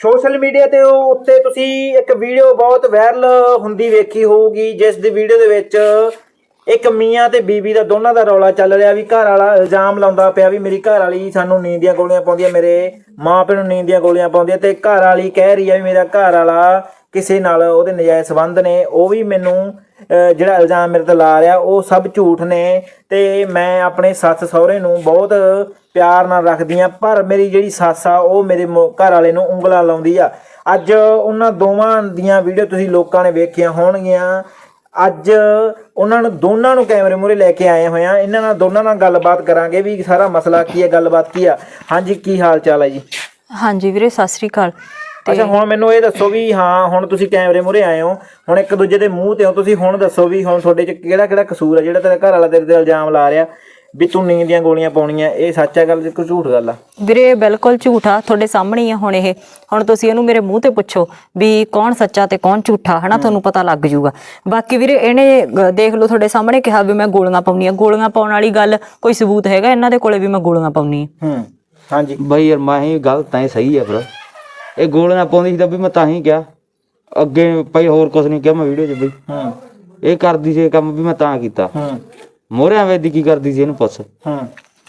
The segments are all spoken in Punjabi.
ਸੋਸ਼ਲ ਮੀਡੀਆ ਤੇ ਉਹ ਉੱਤੇ ਤੁਸੀਂ ਇੱਕ ਵੀਡੀਓ ਬਹੁਤ ਵਾਇਰਲ ਹੁੰਦੀ ਵੇਖੀ ਹੋਊਗੀ, ਜਿਸ ਦੀ ਵੀਡੀਓ ਦੇ ਵਿੱਚ ਇੱਕ ਮੀਆਂ ਤੇ ਬੀਬੀ ਦਾ ਦੋਨਾਂ ਦਾ ਰੌਲਾ ਚੱਲ ਰਿਹਾ ਵੀ ਘਰ ਵਾਲਾ ਇਲਜ਼ਾਮ ਲਾਉਂਦਾ ਪਿਆ ਵੀ ਮੇਰੀ ਘਰ ਵਾਲੀ ਸਾਨੂੰ ਨੀਂਦ ਦੀਆਂ ਗੋਲੀਆਂ ਪਾਉਂਦੀ ਹੈ, ਮੇਰੇ ਮਾਂ ਪਿਓ ਨੂੰ ਨੀਂਦ ਦੀਆਂ ਗੋਲੀਆਂ ਪਾਉਂਦੀ ਹੈ ਤੇ ਘਰ ਵਾਲੀ ਕਹਿ ਰਹੀ ਹੈ ਵੀ ਮੇਰਾ ਘਰ ਵਾਲਾ ਕਿਸੇ ਨਾਲ ਉਹਦੇ ਨਜਾਇਜ਼ ਸੰਬੰਧ ਨੇ, ਉਹ ਵੀ ਮੈਨੂੰ ਜਿਹੜਾ ਇਲਜ਼ਾਮ ਮੇਰੇ ਤੇ ਲਾ ਰਿਹਾ, ਉਹ ਸਭ ਝੂਠ ਨੇ ਤੇ ਮੈਂ ਆਪਣੇ ਸੱਸ ਸਹੁਰੇ ਨੂੰ ਬਹੁਤ ਪਿਆਰ ਨਾਲ ਰੱਖਦੀ ਆ ਪਰ ਮੇਰੀ ਜਿਹੜੀ ਸੱਸ ਆ ਉਹ ਮੇਰੇ ਘਰ ਵਾਲੇ ਨੂੰ ਉਂਗਲਾਂ ਲਾਉਂਦੀ ਆ। ਅੱਜ ਉਹਨਾਂ ਦੋਵਾਂ ਦੀਆਂ ਵੀਡੀਓ ਤੁਸੀਂ ਲੋਕਾਂ ਨੇ ਵੇਖੀਆਂ ਹੋਣਗੀਆਂ। ਅੱਜ ਉਹਨਾਂ ਨੂੰ ਦੋਨਾਂ ਨੂੰ ਕੈਮਰੇ ਮੂਹਰੇ ਲੈ ਕੇ ਆਏ ਹੋਏ ਆ। ਇਹਨਾਂ ਨਾਲ ਦੋਨਾਂ ਨਾਲ ਗੱਲਬਾਤ ਕਰਾਂਗੇ ਵੀ ਸਾਰਾ ਮਸਲਾ ਕੀ ਹੈ ਗੱਲਬਾਤ ਕੀ ਆ। ਹਾਂਜੀ ਕੀ ਹਾਲ ਚਾਲ ਹੈ ਜੀ? ਹਾਂਜੀ ਵੀਰੇ ਸਤਿ ਸ੍ਰੀ ਅਕਾਲ। ਅੱਛਾ ਹੁਣ ਮੈਨੂੰ ਇਹ ਦੱਸੋ ਵੀ ਹਾਂ ਹੁਣ ਤੁਸੀਂ ਕੈਮਰੇ ਮੂਹਰੇ ਆਏ ਹੋ। ਹੁਣ ਇੱਕ ਦੂਜੇ ਦੇ ਮੂੰਹ ਤੇ ਹੋ। ਤੁਸੀਂ ਹੁਣ ਦੱਸੋ ਵੀ ਹੁਣ ਤੁਹਾਡੇ ਚ ਕਿਹੜਾ ਕਿਹੜਾ ਕਸੂਰ ਹੈ ਜਿਹੜਾ ਤੇਰਾ ਘਰ ਵਾਲਾ ਤੇਰੇ ਤੇ ਇਲਜ਼ਾਮ ਲਾ ਰਿਹਾ। ਵੀ ਤੂੰ ਨੀਂਦ ਦੀਆਂ ਗੋਲੀਆਂ ਪਾਉਣੀਆਂ ਇਹ ਸੱਚ ਹੈ ਗੱਲ ਕਿ ਝੂਠ ਗੱਲ ਆ? ਵੀਰੇ ਇਹ ਬਿਲਕੁਲ ਝੂਠਾ ਤੁਹਾਡੇ ਸਾਹਮਣੇ ਹੀ ਆ ਹੁਣ ਇਹ। ਹੁਣ ਤੁਸੀਂ ਇਹਨੂੰ ਮੇਰੇ ਮੂੰਹ ਤੇ ਪੁੱਛੋ ਵੀ ਕੌਣ ਸੱਚਾ ਤੇ ਕੌਣ ਝੂਠਾ ਹਨਾ? ਤੁਹਾਨੂੰ ਪਤਾ ਲੱਗ ਜਾਊਗਾ। ਬਾਕੀ ਵੀਰੇ ਇਹਨੇ ਗ- ਦੇਖ ਲਓ ਤੁਹਾਡੇ ਸਾਹਮਣੇ ਕਿਹਾ ਵੀ ਮੈਂ ਗੋਲੀਆਂ ਪਾਉਣੀਆਂ। ਗੋਲੀਆਂ ਪਾਉਣ ਵਾਲੀ ਗੱਲ ਕੋਈ ਸਬੂਤ ਹੈਗਾ ਇਹਨਾਂ ਦੇ ਕੋਲੇ ਵੀ ਮੈਂ ਗੋਲੀਆਂ ਪਾਉਣੀ ਹੂੰ ਹਾਂਜੀ। ਬਈ ਯਾਰ ਮੈਂ ਹੀ ਗਲਤ ਐ ਸਹੀ ਆ ਫਿਰ ਇਹ ਗੋਲੀਆਂ ਪਾਉਂਦੀ ਸੀ ਤਾਂ ਵੀ ਮੈਂ ਤਾਂ ਹੀ ਕਿਹਾ। ਅੱਗੇ ਭਾਈ ਹੋਰ ਕੁਝ ਨਹੀਂ ਕਿਹਾ ਮੈਂ ਵੀਡੀਓ 'ਚ ਬਈ। ਹੂੰ। ਇਹ ਕਰਦੀ ਸੀ ਇਹ ਕੰਮ ਵੀ ਮੈਂ ਤਾਂ ਕੀਤਾ। ਹੂੰ। ਮੋਹਰਿਆਂ ਵੇਦੀ ਕੀ ਕਰਦੀ ਸੀ ਇਹਨੂੰ ਪੁੱਛ। ਹੂੰ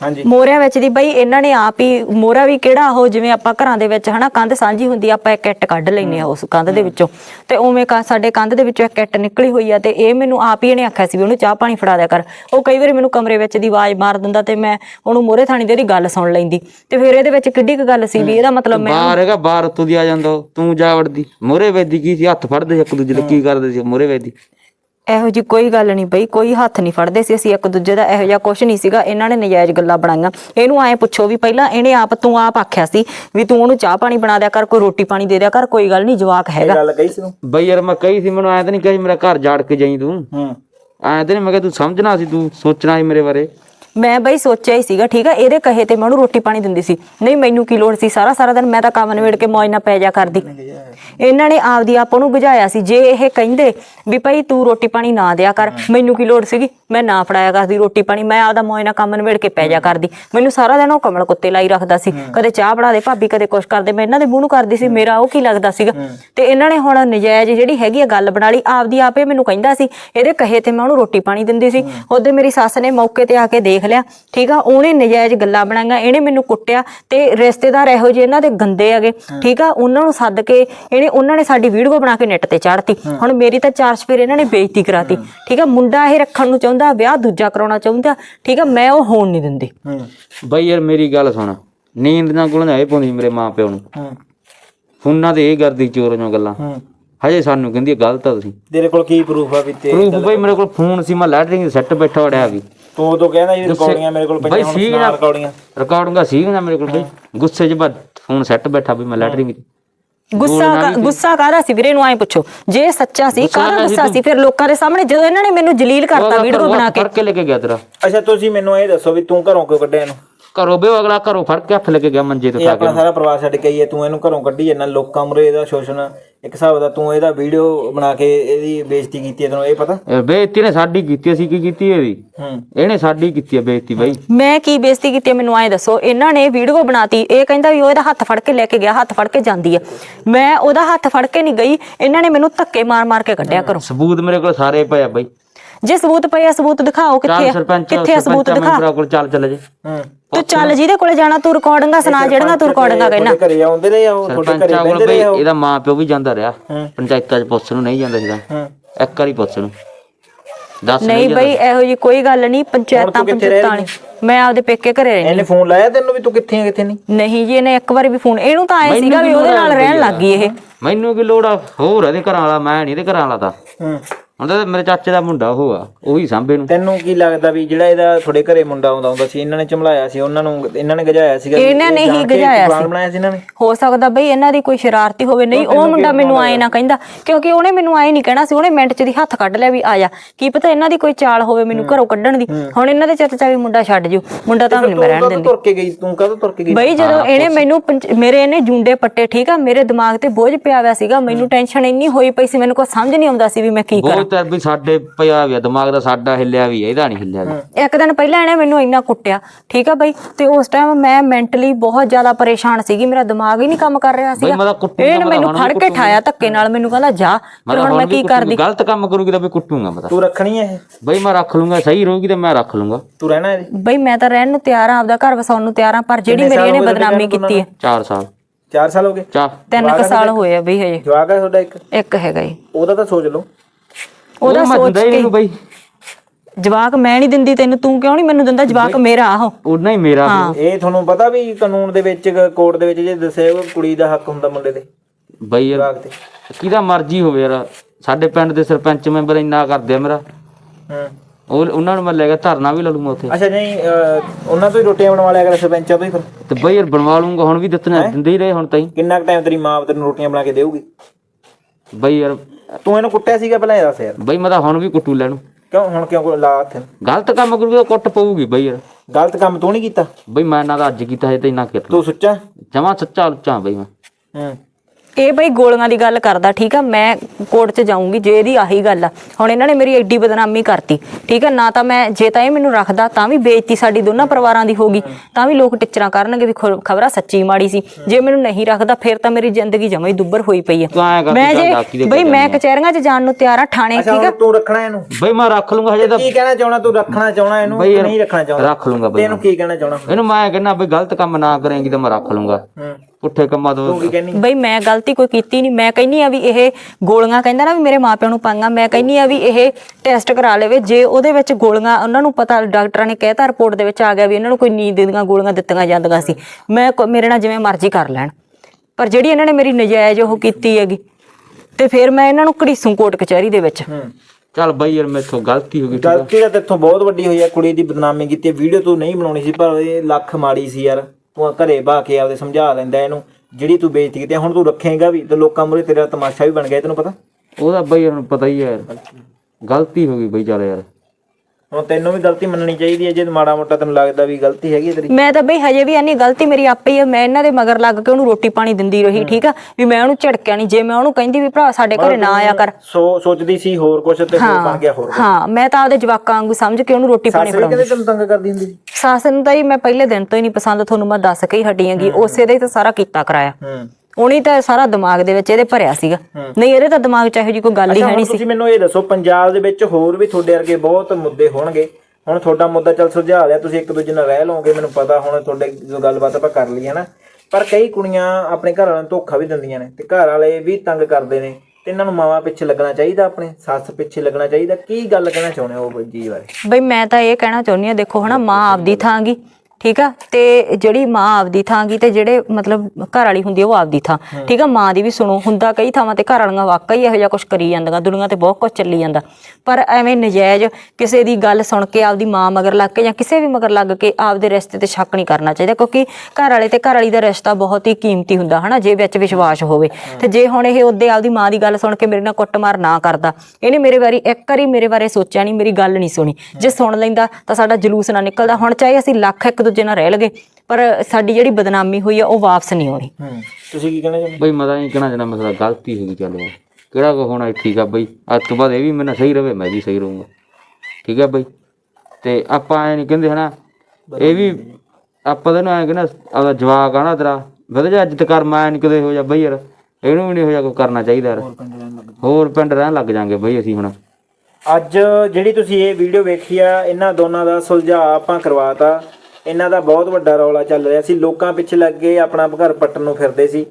ਹਾਂਜੀ। ਮੋਹਰਿਆਂ ਵਿੱਚ ਦੀ ਬਈ ਇਹਨਾਂ ਨੇ ਆਪ ਹੀ ਮੋਹਰਾ ਵੀ ਕਿਹੜਾ ਉਹ ਜਿਵੇਂ ਆਪਾਂ ਘਰਾਂ ਦੇ ਵਿੱਚ ਹਨਾ ਕੰਧ ਸਾਂਝੀ ਹੁੰਦੀ ਆ, ਆਪਾਂ ਇੱਕ ਇੱਟ ਕੱਢ ਲੈਨੇ ਆ ਉਸ ਕੰਧ ਦੇ ਵਿੱਚੋਂ। ਤੇ ਉਵੇਂ ਕਾ ਸਾਡੇ ਕੰਧ ਦੇ ਵਿੱਚੋਂ ਇੱਕ ਇੱਟ ਨਿਕਲੀ ਹੋਈ ਆ ਤੇ ਇਹ ਮੈਨੂੰ ਆਪ ਹੀ ਇਹਨੇ ਆਖਿਆ ਸੀ ਵੀ ਉਹਨੂੰ ਚਾਹ ਪਾਣੀ ਫੜਾ ਦਿਆ ਕਰ। ਉਹ ਕਈ ਵਾਰੀ ਮੈਨੂੰ ਕਮਰੇ ਵਿੱਚ ਦੀ ਆਵਾਜ਼ ਮਾਰ ਦਿੰਦਾ ਤੇ ਮੈਂ ਉਹਨੂੰ ਮੋਹਰੇ ਥਾਣੀ ਦੇ ਦੀ ਗੱਲ ਸੁਣ ਲੈਂਦੀ। ਤੇ ਫਿਰ ਇਹਦੇ ਵਿੱਚ ਕਿੱਡੀ ਕੁ ਗੱਲ ਸੀ ਵੀ ਇਹਦਾ ਮਤਲਬ ਮੈਂ ਬਾਹਰ ਹੈਗਾ ਬਾਹਰ ਉੱਤੋਂ ਦੀ ਆ ਜਾਂਦਾ ਉਹ, ਤੂੰ ਜਾ ਵੜਦੀ। ਮੋਹਰੇ ਵੇਦੀ ਕੀ ਸੀ? ਹੱਥ ਫੜਦੇ ਸੀ ਇੱਕ ਦੂਜੇ ਦੇ ਕੀ ਕਰਦੇ ਸੀ ਮੋਹਰੇ ਵੇਦੀ ਇਹੋ ਜੀ ਕੋਈ ਗੱਲ ਨਹੀਂ ਬਈ ਕੋਈ ਹੱਥ ਨਹੀਂ ਫੜਦੇ ਸੀ ਅਸੀਂ ਇੱਕ ਦੂਜੇ ਦਾ ਇਹੋ ਜਿਹਾ ਕੁਝ ਨਹੀਂ ਸੀਗਾ ਇਹਨਾਂ ਨੇ ਨਜਾਇਜ਼ ਗੱਲਾਂ ਬਣਾਈਆਂ। ਇਹਨੂੰ ਐਂ ਪੁੱਛੋ ਵੀ ਪਹਿਲਾਂ ਇਹਨੇ ਆਪ ਤੂੰ ਆਪ ਆਖਿਆ ਸੀ ਵੀ ਤੂੰ ਉਹਨੂੰ ਚਾਹ ਪਾਣੀ ਬਣਾ ਦਿਆ ਕਰ ਕੋਈ ਰੋਟੀ ਪਾਣੀ ਦੇ ਦਿਆ ਕਰ ਕੋਈ ਗੱਲ ਨਹੀਂ ਜਵਾਕ ਹੈਗਾ। ਗੱਲ ਕਹੀ ਸੀ ਤੂੰ? ਬਈ ਯਾਰ ਮੈਂ ਕਹੀ ਸੀ ਮੈਨੂੰ ਐਂ ਤਾਂ ਨਹੀਂ ਕਹੀ ਮੇਰਾ ਘਰ ਜਾੜ ਕੇ ਜਾਈ ਤੂੰ। ਹੂੰ। ਐਂ ਤਾਂ ਨਹੀਂ ਮੈਂ ਕਿਹਾ ਤੂੰ ਸਮਝਣਾ ਸੀ ਤੂੰ ਸੋਚਣਾ ਸੀ ਮੇਰੇ ਬਾਰੇ। ਮੈਂ ਬਈ ਸੋਚਿਆ ਹੀ ਸੀਗਾ ਠੀਕ ਆ ਇਹਦੇ ਕਹੇ ਤੇ ਮੈਂ ਉਹਨੂੰ ਰੋਟੀ ਪਾਣੀ ਦਿੰਦੀ ਸੀ। ਨਹੀਂ ਮੈਨੂੰ ਕੀ ਲੋੜ ਸੀ? ਸਾਰਾ ਸਾਰਾ ਦਿਨ ਮੈਂ ਤਾਂ ਕੰਮ ਨਿਬੇੜ ਕੇ ਮੌਜ ਨਾਲ ਪੈ ਜਾ ਕਰਦੀ। ਇਹਨਾਂ ਨੇ ਆਪਦੀ ਆਪ ਉਹਨੂੰ ਬੁਝਾਇਆ ਸੀ। ਜੇ ਇਹ ਕਹਿੰਦੇ ਵੀ ਭਾਈ ਤੂੰ ਰੋਟੀ ਪਾਣੀ ਨਾ ਦਿਆ ਕਰ ਮੈਨੂੰ ਕੀ ਲੋੜ ਸੀਗੀ? ਮੈਂ ਨਾ ਫੜਾਇਆ ਕਰਦੀ ਰੋਟੀ ਪਾਣੀ ਮੈਂ ਆਪਦਾ ਮੌਜ ਨਾਲ ਕੰਮ ਨਿਬੇੜ ਕੇ ਪੈ ਜਾ ਕਰਦੀ। ਮੈਨੂੰ ਸਾਰਾ ਦਿਨ ਉਹ ਕਮਲ ਕੁੱਤੇ ਲਾਈ ਰੱਖਦਾ ਸੀ। ਕਦੇ ਚਾਹ ਬਣਾ ਦੇ ਭਾਬੀ ਕਦੇ ਕੁਛ ਕਰਦੇ। ਮੈਂ ਇਹਨਾਂ ਦੇ ਮੂੰਹ ਨੂੰ ਕਰਦੀ ਸੀ ਮੇਰਾ ਉਹ ਕੀ ਲੱਗਦਾ ਸੀਗਾ? ਤੇ ਇਹਨਾਂ ਨੇ ਹੁਣ ਨਜਾਇਜ਼ ਜਿਹੜੀ ਹੈਗੀ ਆ ਗੱਲ ਬਣਾ ਲਈ। ਆਪਦੀ ਆਪੇ ਮੈਨੂੰ ਕਹਿੰਦਾ ਸੀ ਇਹਦੇ ਕਹੇ ਤੇ ਮੈਂ ਉਹਨੂੰ ਰੋਟੀ ਪਾਣੀ ਦਿੰਦੀ ਸੀ। ਉਹਦੇ ਮੇਰੀ ਸੱਸ ਨੇ ਮੌਕੇ ਤੇ ਆ ਕੇ ਦੇਖ ਲਿਆ ਠੀਕ ਆ? ਉਹਨੇ ਨਜਾਇਜ਼ ਗੱਲਾਂ ਬਣਾਈਆਂ ਇਹਨੇ ਮੈਨੂੰ ਕੁੱਟਿਆ ਤੇ ਰਿਸ਼ਤੇਦਾਰ ਇਹੋ ਜਿਹੇ ਇਹਨਾਂ ਦੇ ਗੰਦੇ ਹੈਗੇ ਠੀਕ ਆ? ਉਹਨਾਂ ਨੂੰ ਸੱਦ ਕੇ ਇਹਨੇ ਉਹਨਾਂ ਨੇ ਸਾਡੀ ਵੀਡੀਓ ਬਣਾ ਕੇ ਨੈਟ ਤੇ ਚਾੜਤੀ। ਹੁਣ ਮੇਰੀ ਤਾਂ ਚਾਰ ਸਪੇਰ ਇਹਨਾਂ ਨੇ ਬੇਇੱਜ਼ਤੀ ਕਰਾਤੀ। ਠੀਕ ਆ? ਮੁੰਡਾ ਇਹ ਰੱਖਣ ਨੂੰ ਚਾਹੁੰਦਾ ਵਿਆਹ ਦੂਜਾ ਕਰਾਉਣਾ ਚਾਹੁੰਦਾ ਠੀਕ ਆ? ਮੈਂ ਉਹ ਹੋਣ ਨਹੀਂ ਦਿੰਦੀ। ਹੂੰ। ਬਈ ਯਾਰ ਮੇਰੀ ਗੱਲ ਸੁਣ। ਨੀਂਦ ਨਾਲ ਗੁਲਣਾ ਇਹ ਪਾਉਂਦੀ ਮੇਰੇ ਮਾਂ ਪਿਓ ਨੂੰ। ਹੂੰ। ਫੋਨਾਂ ਤੇ ਇਹ ਕਰਦੀ ਚੋਰੀਆਂ ਗੱਲਾਂ। ਹੂੰ। ਹਜੇ ਸਾਨੂੰ ਕਹਿੰਦੀ ਗਲਤ ਆ ਤੁਸੀਂ। ਤੇਰੇ ਕੋਲ ਕੀ ਪ੍ਰੂਫ ਆ ਵੀ ਤੇ ਪ੍ਰੂਫ ਬਈ ਮੇਰੇ ਕੋਲ ਫੋਨ ਸੀ ਮੈਂ ਲੈਟਰਿੰਗ ਸੈੱਟ ਬੈਠਾ ਵੜਿਆ ਵੀ। ਤੂੰ ਉਦੋਂ ਕਹਿੰਦਾ ਜੀ ਰਿਕਾਰਡਿੰਗਾਂ ਮੇਰੇ ਕੋਲ ਬਈ ਪਈਆਂ ਹੁਣ ਸੀ ਸੁਣਾ ਰਿਕਾਰਡਿੰਗਾਂ। ਰਿਕਾਰਡਿੰਗਾ ਸੀ ਨਾ ਮੇਰੇ ਕੋਲ ਬਈ। ਗੁੱਸੇ 'ਚ ਬਾਅਦ ਫੋਨ ਸੈੱਟ ਬੈਠਾ ਵੀ ਮੈਂ ਲੈਟਰਿੰਗ ਗੁੱਸਾ ਕਾ- ਗੁੱਸਾ ਕਾਹਦਾ ਸੀ ਵੀਰੇ ਨੂੰ ਐਂ ਪੁੱਛੋ। ਜੇ ਸੱਚਾ ਸੀ ਕਾਹਦਾ ਗੁੱਸਾ ਸੀ ਫਿਰ ਲੋਕਾਂ ਦੇ ਸਾਹਮਣੇ ਜਦੋਂ ਇਹਨਾਂ ਨੇ ਮੈਨੂੰ ਜਲੀਲ ਕਰਤਾ ਵੀਡੀਓ ਬਣਾ ਕੇ। ਫੜ ਕੇ ਲੈ ਕੇ ਗਿਆ ਤੇਰਾ। ਅੱਛਾ ਤੁਸੀਂ ਮੈਨੂੰ ਇਹ ਦੱਸੋ ਵੀ ਤੂੰ ਘਰੋਂ ਕਿਉਂ ਕੱਢਿਆ ਇਹਨੂੰ? ਘਰੋਂ ਬੇ ਅਗਲਾ ਘਰੋਂ ਫੜ ਕੇ ਹੱਥ ਲੈ ਕੇ ਗਿਆ ਮੰਜੇ ਤੇ ਇਹ ਆਪਣਾ ਸਾਰਾ ਪਰਿਵਾਰ ਛੱਡ ਕੇ ਆਈ ਹੈ ਤੂੰ ਇਹਨੂੰ ਘਰੋਂ ਕੱਢੀ ਜਾਂਦਾ ਲੋਕਾਂ ਮੁਰੇ ਇਹਦਾ ਸ਼ੋਸ਼ਣ। ਇੱਕ ਹਿਸਾਬ ਦਾ ਤੂੰ ਇਹਦਾ ਵੀਡੀਓ ਬਣਾ ਕੇ ਇਹਦੀ ਬੇਇੱਜ਼ਤੀ ਕੀਤੀ ਹੈ ਤੈਨੂੰ ਇਹ ਪਤਾ? ਇਹ ਬੇਇੱਜ਼ਤੀ ਨੇ ਸਾਡੀ ਕੀਤੀ ਅਸੀਂ ਕੀ ਕੀਤੀ ਇਹਦੀ? ਹੂੰ। ਇਹਨੇ ਸਾਡੀ ਕੀਤੀ ਹੈ ਬੇਇੱਜ਼ਤੀ ਬਈ। ਮੈਂ ਕੀ ਬੇਇੱਜ਼ਤੀ ਕੀਤੀ ਹੈ ਮੈਨੂੰ ਐਂ ਦੱਸੋ ਇਹਨਾਂ ਨੇ ਵੀਡੀਓ ਬਣਾਤੀ ਇਹ ਕਹਿੰਦਾ ਵੀ ਉਹ ਇਹਦਾ ਹੱਥ ਫੜ ਕੇ ਲੈ ਕੇ ਗਿਆ ਹੱਥ ਫੜ ਕੇ ਜਾਂਦੀ ਆ ਮੈਂ ਉਹਦਾ ਹੱਥ ਫੜ ਕੇ ਨਹੀਂ ਗਈ ਇਹਨਾਂ ਨੇ ਮੈਨੂੰ ਧੱਕੇ ਮਾਰ ਮਾਰ ਕੇ ਕੱਢਿਆ ਘਰੋਂ। ਸਬੂਤ ਮੇਰੇ ਕੋਲ ਸਾਰੇ ਪਏ ਆ ਬਈ। ਜੇ ਸਬੂਤ ਪਏ ਆ ਸਬੂਤ ਦਿਖਾਓ ਚੱਲ ਕਿੱਥੇ ਆ ਸਰਪੰਚ ਕਿੱਥੇ ਆ ਸਬੂਤ ਸਰਪੰਚ ਦਿਖਾ। ਮੈਂਬਰਾਂ ਕੋਲ ਚੱਲ ਚੱਲ ਜੇ। ਹੂੰ। ਤੂੰ ਚੱਲ ਜਿਹਦੇ ਕੋਲੇ ਜਾਣਾ ਤੂਂ ਰਿਕਾਰਡਿੰਗਾਂ ਸੁਣਾ ਜਿਹੜੀਆਂ ਤੂੰ ਰਿਕਾਰਡਿੰਗਾਂ ਕਹਿਣਾ। ਤੁਹਾਡੇ ਘਰੇ ਆਉਂਦੇ ਰਹੇ ਆ ਉਹ ਤੁਹਾਡੇ ਘਰੇ ਸਰਪੰਚਾਂ ਕੋਲ ਬਹਿੰਦੇ ਬਈ ਰਹੇ ਆ ਉਹ? ਇਹਦਾ ਮਾਂ ਪਿਓ ਵੀ ਜਾਂਦਾ ਰਿਹਾ। ਹੂੰ। ਪੰਚਾਇਤਾਂ 'ਚ ਪੁੱਛ ਨੂੰ ਨਹੀਂ ਜਾਂਦਾ ਸੀਗਾ। ਹੂੰ। ਇੱਕ ਵਾਰੀ ਪੁੱਛ ਨੂੰ। ਦੱਸ ਨਹੀਂ ਬਈ ਇਹੋ ਜੀ ਕੋਈ ਗੱਲ ਨਹੀਂ ਪੰਚਾਇਤਾਂ ਤੂੰ ਕਿੱਥੇ ਰਹਿ ਪੰਚਾਇਤਾਂ ਨਹੀਂ ਮੈਂ ਆਪਦੇ ਪੇਕੇ ਘਰੇ ਰਹਿੰਦੀ ਇਹਨੇ ਫੋਨ ਲਾਇਆ ਤੈਨੂੰ ਵੀ ਤੂੰ ਕਿੱਥੇ ਆ ਕਿੱਥੇ ਨਹੀਂ? ਨਹੀਂ ਜੀ ਇਹਨੇ ਇੱਕ ਵਾਰੀ ਵੀ ਫੋਨ ਇਹਨੂੰ ਤਾਂ ਆਏ ਮੈਨੂੰ ਸੀਗਾ ਵੀ ਉਹਦੇ ਨਾਲ ਰਹਿਣ ਲੱਗ ਗਈ ਇਹ। ਮੈਨੂੰ ਕੀ ਲੋੜ ਆ? ਹੋਰ ਇਹਦੇ ਘਰਾਂ ਵਾਲਾ ਮੈਂ ਨਹੀਂ ਇਹਦੇ ਘਰਾਂ ਵਾਲਾ ਤਾਂ। ਹੂੰ। ਹੁਣ ਤਾਂ ਮੇਰੇ ਚਾਚੇ ਦਾ ਮੁੰਡਾ ਉਹ ਆ ਉਹੀ ਸਾਂਭੇ ਨੂੰ। ਤੈਨੂੰ ਕੀ ਲੱਗਦਾ ਵੀ ਜਿਹੜਾ ਇਹਦਾ ਤੁਹਾਡੇ ਘਰੇ ਮੁੰਡਾ ਆਉਂਦਾ ਹੁੰਦਾ ਸੀ ਇਹਨਾਂ ਨੇ ਚਮਲਾਇਆ ਸੀ ਉਹਨਾਂ ਨੂੰ ਇਹਨਾਂ ਨੇ ਗਜਾਇਆ ਸੀਗਾ? ਇਹਨਾਂ ਇਹ ਨੇ ਹੀ ਗਜਾਇਆ ਸੀ। ਬਣਾਇਆ ਸੀ ਇਹਨਾਂ ਨੇ? ਹੋ ਸਕਦਾ ਬਈ ਇਹਨਾਂ ਦੀ ਕੋਈ ਸ਼ਰਾਰਤੀ ਹੋਵੇ ਨਹੀਂ ਉਹ ਮੁੰਡਾ ਮੈਨੂੰ ਆਏ ਨਾ ਕਹਿੰਦਾ ਕਿਉਂਕਿ ਉਹਨੇ ਮੈਨੂੰ ਆਏ ਨਹੀਂ ਕਹਿਣਾ ਸੀ ਉਹਨੇ ਮਿੰਟ ਚ ਦੀ ਹੱਥ ਕੱਢ ਲਿਆ ਵੀ ਆ ਜਾ। ਕੀ ਪਤਾ ਇਹਨਾਂ ਦੀ ਕੋਈ ਚਾਲ ਹੋਵੇ ਮੈਨੂੰ ਘਰੋਂ ਕੱਢਣ ਦੀ। ਹੁਣ ਇਹਨਾਂ ਦੇ ਚਿੱਤ ਚ ਵੀ ਮੁੰਡਾ ਛੱਡ ਜੂ ਮੁੰਡਾ ਤਾਂ ਨਹੀਂ ਮੈਂ ਰਹਿਣ ਤੂੰ ਦਿੰਦੀ। ਤੁਰ ਕੇ ਗਈ? ਤੂੰ ਕਦੋਂ ਤੁਰ ਕੇ ਗਈ? ਬਈ ਜਦੋਂ ਇਹਨੇ ਮੈਨੂੰ ਮੇਰੇ ਇਹਨੇ ਜੁੰਡੇ ਪੱਟੇ ਠੀਕ ਆ ਮੇਰੇ ਦਿਮਾਗ ਤੇ ਬੋਝ ਪਿਆ ਹੋਇਆ ਸੀਗਾ ਮੈਨੂੰ ਟੈਨਸ਼ਨ ਇੰਨੀ ਹੋਈ ਪਈ ਸੀ ਮੈਨੂੰ ਕੋਈ ਸਮਝ ਨਹੀਂ ਆਉਂਦਾ ਸੀ ਵੀ ਮੈਂ ਕੀ ਕਰਾਂ। ਤੇ ਵੀ ਸਾਡੇ ਪਿਆ ਵੀ ਆ, ਦਿਮਾਗ ਦਾ ਸਾਡਾ ਹਿੱਲਿਆ ਵੀ ਇਹਦਾ ਨਹੀਂ ਹਿੱਲਿਆ ਵੀ। ਇੱਕ ਦਿਨ ਪਹਿਲਾਂ ਇਹਨੇ ਮੈਨੂੰ ਇੰਨਾ ਕੁੱਟਿਆ ਠੀਕ ਆ ਬਈ? ਤੇ ਉਸ ਟਾਈਮ ਮੈਂ ਮੈਂਟਲੀ ਬਹੁਤ ਜ਼ਿਆਦਾ ਪਰੇਸ਼ਾਨ ਸੀਗੀ ਮੇਰਾ ਦਿਮਾਗ ਹੀ ਨਹੀਂ ਕੰਮ ਕਰ ਰਿਹਾ ਸੀਗਾ। ਮੈਂ ਤਾਂ ਕੁੱਟੂਗਾ, ਇਹਨੇ ਮੈਂ ਤਾਂ ਮੈਨੂੰ ਹੁਣ ਫੜ ਵੀ ਕੇ ਠਾਇਆ ਧੱਕੇ ਨਾਲ ਮੈਨੂੰ ਕਹਿੰਦਾ ਜਾ ਫਿਰ ਹੁਣ ਮੈਂ ਕੀ ਕਰਦੀ? ਗਲਤ ਕੰਮ ਕਰੂਗੀ ਤਾਂ ਵੀ ਕੁੱਟੂਗਾ ਮੈਂ ਤਾਂ। ਤੂੰ ਰੱਖਣੀ ਹੈ ਇਹ? ਬਈ ਮੈਂ ਰੱਖ ਲੂੰਗਾ ਸਹੀ ਰਹੂਗੀ ਤਾਂ ਮੈਂ ਰੱਖ ਲੂੰਗਾ। ਤੂੰ ਰਹਿਣਾ ਇਹਦੇ? ਬਈ ਮੈਂ ਤਾਂ ਰਹਿਣ ਨੂੰ ਤਿਆਰ ਆ ਆਪਦਾ ਘਰ ਵਸਾਉਣ ਨੂੰ ਤਿਆਰ ਆ ਪਰ ਜਿਹੜੀ ਮੇਰੀ ਇਹਨੇ ਬਦਨਾਮੀ ਦੋਨਾਂ ਕੀਤੀ ਹੈ। 4 ਸਾਲ। 4 ਸਾਲ ਹੋ ਗਏ? ਤਿੰਨ ਕੁ ਸਾਲ ਹੋਏ ਆ ਬਈ ਹਜੇ। ਜਵਾਕ ਹੈ ਤੁਹਾਡਾ ਇੱਕ? ਇੱਕ ਹੈਗਾ ਜੀ। ਉਹਦਾ ਤਾਂ ਸੋਚ ਲਓ। ਉਹਦਾ ਮੈਂ ਸੋਚ ਦਿੰਦਾ ਹੀ ਕੇ ਇਹਨੂੰ ਬਈ। ਜਵਾਕ ਮੈਂ ਨਹੀਂ ਦਿੰਦੀ ਤੈਨੂੰ ਤੂੰ ਕਿਉਂ ਨਹੀਂ ਮੈਨੂੰ ਦਿੰਦਾ? ਜਵਾਕ ਮੇਰਾ ਆਹੋ। ਉਹਨਾਂ ਹੀ ਮੇਰਾ। ਇਹ ਤੁਹਾਨੂੰ ਪਤਾ ਵੀ ਕਾਨੂੰਨ ਦੇ ਵਿੱਚ ਕੋਰਟ ਦੇ ਵਿੱਚ ਜੇ ਦੱਸਿਆ ਹੋਊਗਾ ਕੁੜੀ ਦਾ ਹੱਕ ਹੁੰਦਾ ਮੁੰਡੇ ਤੇ ਬਈ ਯਾਰ ਜਵਾਕ ਤੇ ਕਿਹਦਾ ਮਰਜ਼ੀ ਹੋਵੇ ਯਾਰ। ਸਾਡੇ ਪਿੰਡ ਦੇ ਸਰਪੰਚ ਮੈਂਬਰ ਇੰਨਾ ਕਰਦੇ ਆ ਮੇਰਾ। ਹੂੰ। ਉਹ ਉਹਨਾਂ ਨੂੰ ਮੈਂ ਲੈ ਕੇ ਧਰਨਾ ਵੀ ਲਾ ਲੂੰਗਾ ਉੱਥੇ। ਅੱਛਾ ਨਹੀਂ ਅਹ, ਉਹਨਾਂ ਤੋਂ ਹੀ ਰੋਟੀਆਂ ਬਣਵਾ ਲਿਆ ਕਰ ਸਰਪੰਚਾਂ ਤੋਂ ਹੀ ਫਿਰ। ਤੇ ਬਈ ਯਾਰ ਬਣਵਾ ਲੂੰਗਾ ਹੁਣ ਵੀ ਦਿੱਤੀਆਂ ਦਿੰਦੇ ਹੀ ਰਹੇ ਹੁਣ ਤਾਈ। ਕਿੰਨਾ ਟਾਈਮ ਤੇਰੀ ਮਾਂ ਤੈਨੂੰ ਰੋਟੀਆਂ ਬਣਾ ਕੇ ਦੇਊਗੀ? ਬਈ ਯਾਰ ਤੂੰ ਇਹਨੂੰ ਕੁੱਟਿਆ ਸੀਗਾ ਪਹਿਲਾਂ ਇਹ ਦੱਸ ਯਾਰ। ਬਈ ਮੈਂ ਤਾਂ ਹੁਣ ਵੀ ਕੁੱਟੂ ਲੈਣੂ। ਕਿਉਂ ਹੁਣ ਕਿਉਂ ਲਾ ਹੱਥ? ਗਲਤ ਕੰਮ ਕਰੂਗਾ ਤਾਂ ਕੁੱਟ ਪਊਗੀ ਬਈ ਯਾਰ। ਗਲਤ ਕੰਮ ਤੂੰ ਨਹੀਂ ਕੀਤਾ? ਬਈ ਮੈਂ ਇਹਨਾਂ ਦਾ ਅੱਜ ਕੀਤਾ ਹੈ ਤੇ ਇੰਨਾ ਕੀਤਾ। ਤੂੰ ਸੁੱਚਾ? ਜਮਾ ਸੱਚਾ ਲੁੱਚਾ ਬਈ ਮੈਂ। ਹੂੰ। ਇਹ ਬਈ ਗੋਲੀਆਂ ਦੀ ਗੱਲ ਕਰਦਾ ਠੀਕ ਆ? ਮੈਂ ਕੋਰਟ 'ਚ ਜਾਊਂਗੀ ਜੇ ਇਹਦੀ ਆਹੀ ਗੱਲ ਆ। ਹੁਣ ਇਹਨਾਂ ਨੇ ਮੇਰੀ ਐਡੀ ਬਦਨਾਮੀ ਕਰਤੀ ਠੀਕ ਆ? ਨਾ ਤਾਂ ਮੈਂ ਜੇ ਤਾਂ ਇਹ ਮੈਨੂੰ ਰੱਖਦਾ ਤਾਂ ਵੀ ਬੇਇੱਜ਼ਤੀ ਸਾਡੀ ਦੋਨਾਂ ਪਰਿਵਾਰਾਂ ਦੀ ਹੋਗੀ ਤਾਂ ਵੀ ਲੋਕ ਟਿੱਚਰਾਂ ਕਰਨਗੇ ਵੀ ਖਬਰਾਂ ਸੱਚੀ ਮਾੜੀ ਸੀ। ਜੇ ਮੈਨੂੰ ਨਹੀਂ ਰੱਖਦਾ ਫਿਰ ਤਾਂ ਮੇਰੀ ਜ਼ਿੰਦਗੀ ਜਮਾਂ ਹੀ ਦੁੱਬਰ ਹੋਈ ਪਈ ਆ। ਮੈਂ ਜਾ ਬਈ ਮੈਂ ਕਚਹਿਰੀਆਂ 'ਚ ਜਾਣ ਨੂੰ ਤਿਆਰ ਆ ਥਾਣੇ ਠੀਕ ਆ? ਤੂੰ ਰੱਖਣਾ ਇਹਨੂੰ। ਬਈ ਮੈਂ ਰੱਖ ਲੂੰਗਾ ਹਜੇ ਤਾਂ। ਕੀ ਕਹਿਣਾ ਚਾਹਣਾ ਤੂੰ ਰੱਖਣਾ ਚਾਹਣਾ ਇਹਨੂੰ ਨਹੀਂ ਰੱਖਣਾ ਚਾਹਣਾ ਰੱਖ ਲੂੰਗਾ ਬਈ ਤੈਨੂੰ ਕੀ ਕਹਿਣਾ ਚਾਹਣਾ ਇਹਨੂੰ ਮੈਂ ਕਹਿੰਦਾ ਬਈ ਗਲਤ ਕੰਮ ਨਾ ਕਰੇਂਗੀ ਤਾਂ ਮੈਂ ਰੱਖ ਲੂੰਗਾ। ਹੂੰ। ਪੁੱਠੇ ਕੰਮਾਂ ਤੋਂ ਬਈ ਮੈਂ ਗਲਤੀ ਕੋਈ ਕੀਤੀ ਨਹੀਂ ਮੈਂ ਕਹਿੰਨੀ ਆ ਵੀ ਇਹ ਗੋਲੀਆਂ ਕਹਿੰਦਾ ਨਾ ਵੀ ਮੇਰੇ ਮਾਪਿਆਂ ਨੂੰ ਪਾਈਆਂ ਮੈਂ ਕਹਿੰਨੀ ਆ ਵੀ ਇਹ ਟੈਸਟ ਕਰਾ ਲਵੇ। ਜੇ ਉਹਦੇ ਵਿੱਚ ਗੋਲੀਆਂ ਉਹਨਾਂ ਨੂੰ ਪਤਾ ਡਾਕਟਰਾਂ ਨੇ ਕਹਿਤਾ ਰਿਪੋਰਟ ਦੇ ਵਿੱਚ ਆ ਗਿਆ ਵੀ ਇਹਨਾਂ ਨੂੰ ਕੋਈ ਨੀਂਦ ਦੀਆਂ ਗੋਲੀਆਂ ਦਿੱਤੀਆਂ ਜਾਂਦੀਆਂ ਸੀ। ਮੈਂ ਮੇਰੇ ਨਾਲ ਜਿਵੇਂ ਮਰਜ਼ੀ ਕਰ ਲੈਣ। ਪਰ ਜਿਹੜੀ ਇਹਨਾਂ ਨੇ ਮੇਰੀ ਨਜਾਇਜ਼ ਉਹ ਕੀਤੀ ਹੈਗੀ। ਤੇ ਫਿਰ ਮੈਂ ਇਹਨਾਂ ਨੂੰ ਘੜੀਸੂ ਕੋਰਟ ਕਚਹਿਰੀ ਦੇ ਵਿੱਚ। ਹੂੰ। ਚੱਲ ਬਈ ਯਾਰ ਮੇਥੋਂ ਗਲਤੀ ਹੋ ਗਈ ਗਲਤੀ ਤਾਂ ਤੇਥੋਂ ਬਹੁਤ ਵੱਡੀ ਹੋਈ ਆ। ਕੁੜੀ ਦੀ ਬਦਨਾਮੀ ਕੀਤੀ ਵੀਡੀਓ ਤੂੰ ਨਹੀਂ ਬਣਾਉਣੀ ਸੀ ਪਰ ਇਹ ਲੱਖ ਮਾੜੀ ਸੀ ਯਾਰ। ਤੂੰ ਘਰੇ ਬਾ ਕੇ ਆਪਦੇ ਸਮਝਾ ਲੈਂਦਾ ਇਹਨੂੰ ਜਿਹੜੀ ਤੂੰ ਬੇਇੱਜ਼ਤੀ ਕੀਤੀ ਆ, ਹੁਣ ਤੂੰ ਰੱਖੇਂਗਾ ਵੀ ਤੇ ਲੋਕਾਂ ਮੂਹਰੇ ਤੇਰਾ ਤਮਾਸ਼ਾ ਵੀ ਬਣ ਗਿਆ ਤੈਨੂੰ ਪਤਾ? ਉਹਦਾ ਬਈ ਹੁਣ ਪਤਾ ਹੀ ਹੈ ਗਲਤੀ ਹੋ ਗਈ ਬਈ ਚੱਲ ਯਾਰ। ਹੁਣ ਤੈਨੂੰ ਵੀ ਗਲਤੀ ਮੰਨਣੀ ਚਾਹੀਦੀ ਹੈ ਜੇ ਮਾੜਾ ਮੋਟਾ ਤੈਨੂੰ ਲੱਗਦਾ ਵੀ ਗਲਤੀ ਹੈਗੀ ਹੈ ਤੇਰੀ। ਮੈਂ ਤਾਂ ਬਈ ਹਜੇ ਵੀ ਆਨੀ ਗਲਤੀ ਮੇਰੀ ਆਪੇ ਹੀ ਹੈ ਮੈਂ ਇਹਨਾਂ ਦੇ ਮਗਰ ਲੱਗ ਕੇ ਉਹਨੂੰ ਰੋਟੀ ਪਾਣੀ ਦਿੰਦੀ ਰਹੀ ਠੀਕ ਆ? ਵੀ ਮੈਂ ਉਹਨੂੰ ਝੜਕਿਆ ਨਹੀਂ ਜੇ ਮੈਂ ਉਹਨੂੰ ਕਹਿੰਦੀ ਵੀ ਭਰਾ ਸਾਡੇ ਘਰੇ ਨਾ ਆਇਆ ਕਰ। ਸੋ ਸੋਚਦੀ ਸੀ ਹੋਰ ਕੁਛ ਤੇ ਹੋਰ ਬਣ ਗਿਆ ਹੋਰ। ਹਾਂ ਮੈਂ ਤਾਂ ਆਪਦੇ ਜਵਾਕਾਂ ਵਾਂਗੂ ਸਮਝ ਕੇ ਉਹਨੂੰ ਰੋਟੀ ਪਾਣੀ ਸੱਸ ਵੀ ਕਦੇ ਤੈਨੂੰ ਤੰਗ ਕਰਦੀ ਹੁੰਦੀ ਸੀ? ਸੱਸ ਨੂੰ ਤਾਂ ਹੀ ਮੈਂ ਪਹਿਲੇ ਦਿਨ ਤੋਂ ਹੀ ਨਹੀਂ ਪਸੰਦ ਤੁਹਾਨੂੰ ਮੈਂ ਦੱਸ ਕੇ ਹੀ ਹਟੀ ਹੈਗੀ ਉਸੇ ਦਾ ਹੀ ਤਾਂ ਸਾਰਾ ਕੀਤਾ ਕਰਾਇਆ। ਹੂੰ। ਉਹਨੇ ਤਾਂ ਸਾਰਾ ਦਿਮਾਗ ਦੇ ਵਿੱਚ ਇਹਦੇ ਭਰਿਆ ਸੀਗਾ। ਨਹੀਂ ਇਹਦੇ ਤਾਂ ਦਿਮਾਗ ਚ ਇਹੋ ਜੀ ਕੋਈ ਗੱਲ ਹੀ ਹੈ ਨਹੀਂ ਸੀ। ਤੁਸੀਂ ਮੈਨੂੰ ਇਹ ਦੱਸੋ ਪੰਜਾਬ ਦੇ ਵਿੱਚ ਹੋਰ ਵੀ ਤੁਹਾਡੇ ਵਰਗੇ ਬਹੁਤ ਮੁੱਦੇ ਹੋਣਗੇ। ਹੁਣ ਤੁਹਾਡਾ ਮੁੱਦਾ ਚੱਲ ਸੁਲਝਾ ਲਿਆ ਤੁਸੀਂ ਇੱਕ ਦੂਜੇ ਨਾਲ ਰਹਿ ਲਓਗੇ ਮੈਨੂੰ ਪਤਾ ਹੁਣ ਤੁਹਾਡੇ ਜੋ ਗੱਲਬਾਤ ਆਪਾਂ ਕਰ ਲਈ ਹੈ ਨਾ। ਪਰ ਕਈ ਕੁੜੀਆਂ ਆਪਣੇ ਘਰ ਵਾਲਿਆਂ ਨੂੰ ਧੋਖਾ ਵੀ ਦਿੰਦੀਆਂ ਨੇ ਤੇ ਘਰ ਵਾਲੇ ਵੀ ਤੰਗ ਕਰਦੇ ਨੇ ਤੇ ਇਹਨਾਂ ਨੂੰ ਮਾਵਾਂ ਪਿੱਛੇ ਲੱਗਣਾ ਚਾਹੀਦਾ ਆਪਣੇ ਸੱਸ ਪਿੱਛੇ ਲੱਗਣਾ ਚਾਹੀਦਾ। ਕੀ ਗੱਲ ਕਹਿਣਾ ਚਾਹੁੰਦੇ ਹੋ ਉਹ ਜੀ ਬਾਰੇ? ਬਈ ਮੈਂ ਤਾਂ ਇਹ ਕਹਿਣਾ ਚਾਹੁੰਦੀ ਆ ਦੇਖੋ ਹਨਾ ਮਾਂ ਆਪਦੀ ਥਾਂਗੀ ਠੀਕ ਆ? ਤੇ ਜਿਹੜੀ ਮਾਂ ਆਪਦੀ ਥਾਂਗੀ ਤੇ ਜਿਹੜੇ ਮਤਲਬ ਘਰ ਵਾਲੀ ਹੁੰਦੀ ਆ ਉਹ ਆਪਦੀ ਥਾਂ। ਠੀਕ ਆ? ਮਾਂ ਦੀ ਵੀ ਸੁਣੋ ਹੁੰਦਾ ਕਈ ਥਾਵਾਂ ਤੇ ਘਰ ਵਾਲੀਆਂ ਵਾਕਈ ਇਹੋ ਜਿਹਾ ਕੁਝ ਕਰੀ ਜਾਂਦੀਆਂ ਦੁਨੀਆ ਤੇ ਬਹੁਤ ਕੁਝ ਚੱਲੀ ਜਾਂਦਾ। ਪਰ ਐਵੇਂ ਨਜਾਇਜ਼ ਕਿਸੇ ਦੀ ਗੱਲ ਸੁਣ ਕੇ ਆਪਦੀ ਮਾਂ ਮਗਰ ਲੱਗ ਕੇ ਜਾਂ ਕਿਸੇ ਵੀ ਮਗਰ ਲੱਗ ਕੇ ਆਪਦੇ ਰਿਸ਼ਤੇ ਤੇ ਸ਼ੱਕ ਨਹੀਂ ਕਰਨਾ ਚਾਹੀਦਾ ਕਿਉਂਕਿ ਘਰ ਵਾਲੇ ਤੇ ਘਰ ਵਾਲੀ ਦਾ ਰਿਸ਼ਤਾ ਬਹੁਤ ਹੀ ਕੀਮਤੀ ਹੁੰਦਾ ਹਨਾ? ਜੇ ਵਿੱਚ ਵਿਸ਼ਵਾਸ ਹੋਵੇ। ਤੇ ਜੇ ਹੁਣ ਇਹ ਉਹਦੇ ਆਪਦੀ ਮਾਂ ਦੀ ਗੱਲ ਸੁਣ ਕੇ ਮੇਰੇ ਨਾਲ ਕੁੱਟਮਾਰ ਨਾ ਕਰਦਾ ਇਹਨੇ ਮੇਰੇ ਬਾਰੇ ਇੱਕ ਵਾਰੀ ਮੇਰੇ ਬਾਰੇ ਸੋਚਿਆ ਨਹੀਂ ਮੇਰੀ ਗੱਲ ਨਹੀਂ ਸੁਣੀ। ਜੇ ਸੁਣ ਲੈਂਦਾ ਤਾਂ ਸਾਡਾ ਜਲੂਸ ਨਾ ਨਿਕਲਦਾ। ਹੁਣ ਚਾਹੇ ਅਸੀਂ ਲੱਖ ਇੱਕ ਦੂਜੇ ਨਾਲ ਰਹਿ ਲਗੇ ਪਰ ਸਾਡੀ ਜਿਹੜੀ ਬਦਨਾਮੀ ਹੋਈ ਆ ਉਹ ਵਾਪਸ ਨਹੀਂ ਆਉਣੀ ਹੂੰ ਤੁਸੀਂ ਕੀ ਕਹਿਣਾ ਚਾਹੁੰਦੇ? ਬਈ ਮੈਂ ਤਾਂ ਇਹ ਕਹਿਣਾ ਚਾਹੁੰਦਾ ਮਸਲਾ ਗਲਤੀ ਹੋ ਗਈ ਚੱਲ ਯਾਰ ਕਿਹੜਾ ਕੋ ਹੋਣਾ ਠੀਕ ਆ ਬਈ। ਅੱਜ ਤੋਂ ਬਾਅਦ ਇਹ ਵੀ ਮੇਰੇ ਨਾਲ ਸਹੀ ਰਵੇ ਮੈਂ ਵੀ ਸਹੀ ਰਹੂੰਗਾ। ਠੀਕ ਆ ਬਈ। ਤੇ ਆਪਾਂ ਐ ਨਹੀਂ ਕਹਿੰਦੇ ਹਨਾ ਇਹ ਵੀ ਆਪਾਂ ਤਾਂ ਐ ਕਹਿੰਦਾ ਆਪਦਾ ਜਵਾਕ ਆ ਨਾ ਤੇਰਾ ਵਧੀਆ ਇੱਜ਼ਤ ਕਰ ਮੈਂ ਨਹੀਂ ਕਦੇ ਹੋ ਜਾ ਬਈ ਯਾਰ ਇਹਨੂੰ ਵੀ ਨਹੀਂ ਹੋ ਜਾ ਕੋਈ ਕਰਨਾ ਚਾਹੀਦਾ ਯਾਰ। ਹੋਰ ਪਿੰਡ ਰਹਿਣ ਲੱਗ ਜਾਾਂਗੇ ਬਈ ਅਸੀਂ ਹੁਣ। ਅੱਜ ਜਿਹੜੀ ਤੁਸੀਂ ਇਹ ਵੀਡੀਓ ਵੇਖੀ ਆ ਇਹਨਾਂ ਦੋਨਾਂ ਦਾ ਸੁਲਝਾਅ ਆਪਾਂ ਕਰਵਾਤਾ। ਇਹਨਾਂ ਦਾ ਬਹੁਤ ਵੱਡਾ ਰੌਲਾ ਚੱਲ ਰਿਹਾ ਸੀ। ਲੋਕਾਂ ਪਿੱਛੇ ਲੱਗ ਕੇ ਆਪਣਾ ਘਰ ਪੱਟਣ ਨੂੰ ਫਿਰਦੇ ਸੀ।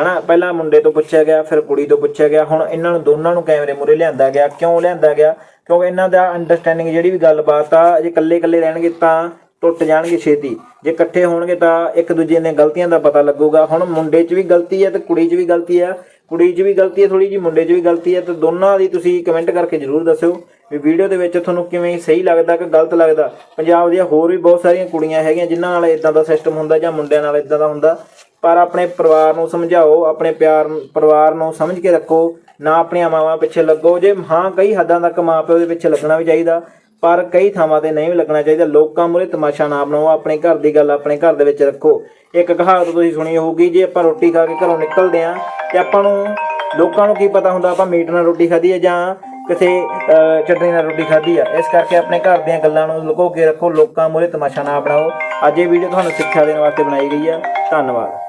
ਹਨਾ, ਪਹਿਲਾਂ ਮੁੰਡੇ ਤੋਂ ਪੁੱਛਿਆ ਗਿਆ, ਫਿਰ ਕੁੜੀ ਤੋਂ ਪੁੱਛਿਆ ਗਿਆ। ਹੁਣ ਇਹਨਾਂ ਨੂੰ ਦੋਨਾਂ ਨੂੰ ਕੈਮਰੇ ਮੂਰੇ ਲਿਆਂਦਾ ਗਿਆ। ਕਿਉਂ ਲਿਆਂਦਾ ਗਿਆ? ਕਿਉਂਕਿ ਇਹਨਾਂ ਦਾ ਅੰਡਰਸਟੈਂਡਿੰਗ ਜਿਹੜੀ ਵੀ ਗੱਲਬਾਤ ਆ, ਜੇ ਇਕੱਲੇ ਇਕੱਲੇ ਰਹਿਣਗੇ ਤਾਂ ਟੁੱਟ ਜਾਣਗੇ ਛੇਤੀ। ਜੇ ਇਕੱਠੇ ਹੋਣਗੇ ਤਾਂ ਇੱਕ ਦੂਜੇ ਦੀਆਂ ਗਲਤੀਆਂ ਦਾ ਪਤਾ ਲੱਗੂਗਾ। ਹੁਣ ਮੁੰਡੇ 'ਚ ਵੀ ਗਲਤੀ ਹੈ ਤੇ ਕੁੜੀ 'ਚ ਵੀ ਗਲਤੀ ਹੈ। ਕੁੜੀ 'ਚ ਵੀ ਗਲਤੀ ਹੈ ਥੋੜੀ ਜੀ ਮੁੰਡੇ 'ਚ ਵੀ ਗਲਤੀ ਹੈ, ਤੇ ਦੋਨਾਂ ਦੀ ਤੁਸੀਂ ਕਮੈਂਟ ਕਰਕੇ ਜਰੂਰ ਦੱਸਿਓ ਵੀ ਵੀਡੀਓ ਦੇ ਵਿੱਚ ਤੁਹਾਨੂੰ ਕਿਵੇਂ ਸਹੀ ਲੱਗਦਾ ਕਿ ਗਲਤ ਲੱਗਦਾ। ਪੰਜਾਬ ਦੀਆਂ ਹੋਰ ਵੀ ਬਹੁਤ ਸਾਰੀਆਂ ਕੁੜੀਆਂ ਹੈਗੀਆਂ ਜਿਨ੍ਹਾਂ ਨਾਲ ਇਦਾਂ ਦਾ ਸਿਸਟਮ ਹੁੰਦਾ ਜਾਂ ਮੁੰਡਿਆਂ ਨਾਲ ਇਦਾਂ ਦਾ ਹੁੰਦਾ, ਪਰ ਆਪਣੇ ਪਰਿਵਾਰ ਨੂੰ ਸਮਝਾਓ, ਆਪਣੇ ਪਿਆਰ ਪਰਿਵਾਰ ਨੂੰ ਸਮਝ ਕੇ ਰੱਖੋ, ਨਾ ਆਪਣੀਆਂ ਮਾਵਾਂ ਪਿੱਛੇ ਲੱਗੋ, ਜੇ ਹਾਂ ਕਈ ਹੱਦਾਂ ਤੱਕ ਮਾਂ ਪਿਓ ਦੇ ਪਿੱਛੇ ਲੱਗਣਾ ਵੀ ਚਾਹੀਦਾ ਪਰ ਕਈ ਥਾਵਾਂ ਤੇ ਨਹੀਂ ਵੀ ਲੱਗਣਾ ਚਾਹੀਦਾ। ਲੋਕਾਂ ਮੂਹਰੇ ਤਮਾਸ਼ਾ ਨਾ ਬਣਾਓ, ਆਪਣੇ ਘਰ ਦੀ ਗੱਲ ਆਪਣੇ ਘਰ ਦੇ ਵਿੱਚ ਰੱਖੋ। ਇੱਕ ਕਹਾਵਤ ਤੁਸੀਂ ਸੁਣੀ ਹੋਊਗੀ, ਜੇ ਆਪਾਂ ਰੋਟੀ ਖਾ ਕੇ ਘਰੋਂ ਨਿਕਲਦੇ ਆਂ ਤੇ ਆਪਾਂ ਨੂੰ ਲੋਕਾਂ ਨੂੰ ਕੀ ਪਤਾ ਹੁੰਦਾ, ਆਪਾਂ ਮੀਟ ਨਾਲ ਰੋਟੀ ਖਾਧੀ ਹੈ ਜਾਂ ਕਿਸੇ ਚਟਨੀ ਨਾਲ ਰੋਟੀ ਖਾਧੀ ਆ ਇਸ ਕਰਕੇ ਆਪਣੇ ਘਰ ਦੀਆਂ ਗੱਲਾਂ ਨੂੰ ਲੁਕੋ ਕੇ ਰੱਖੋ, ਲੋਕਾਂ ਮੂਹਰੇ ਤਮਾਸ਼ਾ ਨਾ ਬਣਾਓ। ਅੱਜ ਇਹ ਵੀਡੀਓ ਤੁਹਾਨੂੰ ਸਿੱਖਿਆ ਦੇਣ ਵਾਸਤੇ ਬਣਾਈ ਗਈ ਆ ਧੰਨਵਾਦ।